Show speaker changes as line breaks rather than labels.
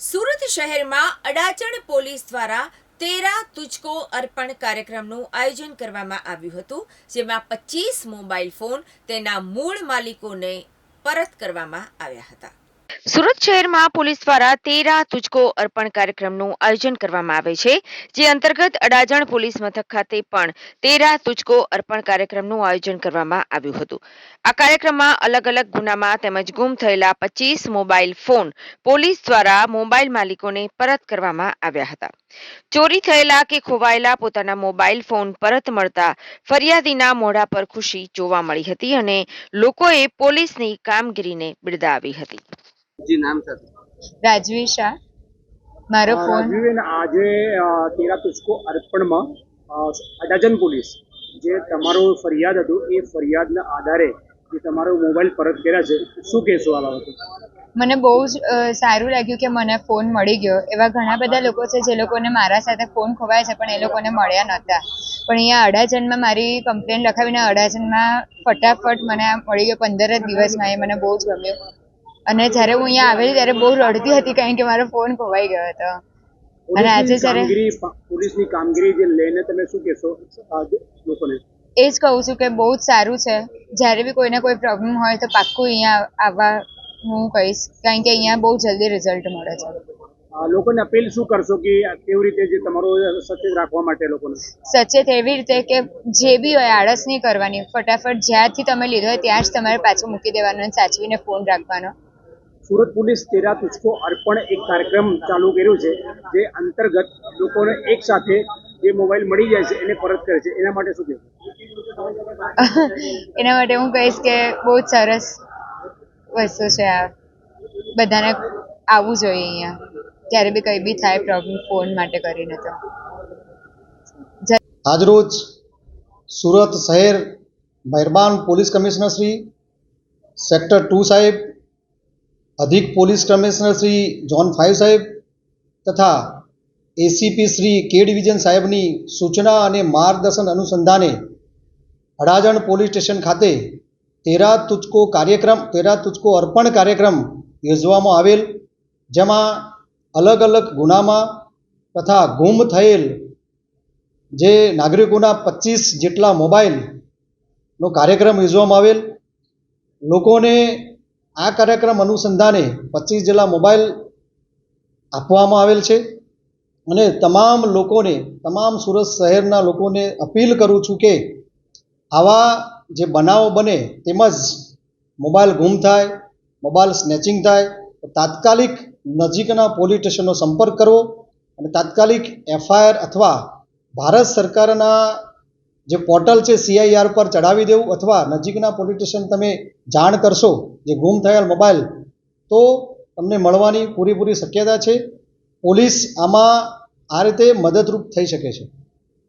સુરત શહેરમાં અડાચણ પોલીસ દ્વારા તેરા તુચકો અર્પણ કાર્યક્રમનું આયોજન કરવામાં આવ્યું હતું, જેમાં પચીસ મોબાઈલ ફોન તેના મૂળ માલિકોને પરત કરવામાં આવ્યા હતા. સુરત શહેરમાં પોલીસ દ્વારા તેરા તુજકો અર્પણ કાર્યક્રમનું આયોજન કરવામાં આવે છે, જે અંતર્ગત અડાજણ પોલીસ મથક ખાતે પણ તેરા તુજકો અર્પણ કાર્યક્રમનું આયોજન કરવામાં આવ્યું હતું. આ કાર્યક્રમમાં અલગ અલગ ગુનામાં તેમજ ગુમ થયેલા પચીસ મોબાઈલ ફોન પોલીસ દ્વારા મોબાઈલ માલિકોને પરત કરવામાં આવ્યા હતા. ચોરી થયેલા કે ખોવાયેલા પોતાના મોબાઈલ ફોન પરત મળતા ફરિયાદીના મોઢા પર ખુશી જોવા મળી હતી અને લોકોએ પોલીસની કામગીરીને બિરદાવી હતી.
જી નામ સાથે.
રાજવી શાહ. મારો ફોન
રાજવીબેન આજે તેરા તુસ્કો અર્પણમાં અડાજન પોલીસ જે તમારો ફરિયાદ હતું એ ફરિયાદના આધારે જે તમારો મોબાઈલ પરત કર્યા છે શું કહેશો આ બાબતે
મને બહુ જ સારું લાગ્યું કે મને ફોન મળી ગયો. એવા ઘણા બધા લોકો છે જે લોકોને મારા સાથે ફોન ખોવાય છે પણ એ લોકોને મળ્યા નહોતા. પણ અહીંયા અડાજનમાં મારી કમ્પ્લેન લખાવીને અડાજનમાં ફટાફટ મને મળી ગયો પંદર જ દિવસમાં. એ મને બહુ જ ગમ્યું. અને જ્યારે હું અહીંયા આવેલી ત્યારે બહુ રડતી હતી કારણ કે મારો ફોન ખોવાઈ ગયો હતો. અને આજે જ્યારે
પોલીસની કામગીરી જે લઈને તમે શું કહેશો લોકોને?
એ જ કહું છું કે બહુ જ સારું છે. જ્યારે બી કોઈને કોઈ પ્રોબ્લેમ હોય તો પાક્કું અહીંયા આવવા હું કહીશ. કારણ કે અહીંયા બહુ જલ્દી રિઝલ્ટ મળે છે.
લોકોને અપીલ શું કરશો કે કેવી રીતે જે તમારું સચેત રાખવા માટે લોકોને?
સચેત એવી રીતે કે જે બી હોય આળસ નહીં કરવાની. ફટાફટ જ્યાંથી તમે લીધો હોય ત્યાં જ તમારે પાછું મૂકી દેવાનો અને સાચવીને ફોન રાખવાનો.
સુરત પોલીસ તેરા તુચકો અર્પણ એક કાર્યક્રમ ચાલુ કર્યો છે જે અંતર્ગત લોકોને એક સાથે જે મોબાઈલ મળી જાય છે એને પરત કરે છે. એના માટે શું કહેવું?
એના માટે હું કહીશ કે બહુ જ સરસ વસ્તુ છે આ. બધાને આવવું જોઈએ અહીંયા. જ્યારે બી કંઈ બી થાય પ્રોબ્લેમ ફોન માટે કરીને તો.
આજરોજ સુરત શહેર મહેરબાન police commissioner Shri sector two સાહેબ અધિક police commissioner Shri zone five સાહેબ તથા એસીપી શ્રી કે ડિવિઝન સાહેબની સૂચના અને માર્ગદર્શન અનુસંધાને અડાજણ પોલીસ સ્ટેશન ખાતે તેરા તુચકો કાર્યક્રમ તેરા તુચકો અર્પણ કાર્યક્રમ યોજવામાં આવેલ જેમાં અલગ અલગ ગુનામાં તથા ગુમ થયેલ જે નાગરિકોના પચીસ જેટલા મોબાઈલનો કાર્યક્રમ યોજવામાં આવેલ લોકોને આ કાર્યક્રમ અનુસંધાને પચીસ જેટલા મોબાઈલ આપવામાં આવેલ છે અને તમામ લોકોને, તમામ સુરત શહેરના લોકોને અપીલ કરું છું કે આવા જે બનાવો બને તેમજ મોબાઈલ ગુમ થાય, મોબાઈલ સ્નેચિંગ થાય, તો તાત્કાલિક નજીકના પોલીસ સ્ટેશનનો સંપર્ક કરવો અને તાત્કાલિક એફઆઈઆર અથવા ભારત સરકારના જે પોર્ટલ છે સીઆઈઆર પર ચડાવી દેવું અથવા નજીકના પોલીસ સ્ટેશન તમે જાણ કરશો, જે ગુમ થયેલ મોબાઈલ, તો તમને મળવાની પૂરેપૂરી શક્યતા છે. પોલીસ આમાં આ રીતે મદદરૂપ થઈ શકે છે.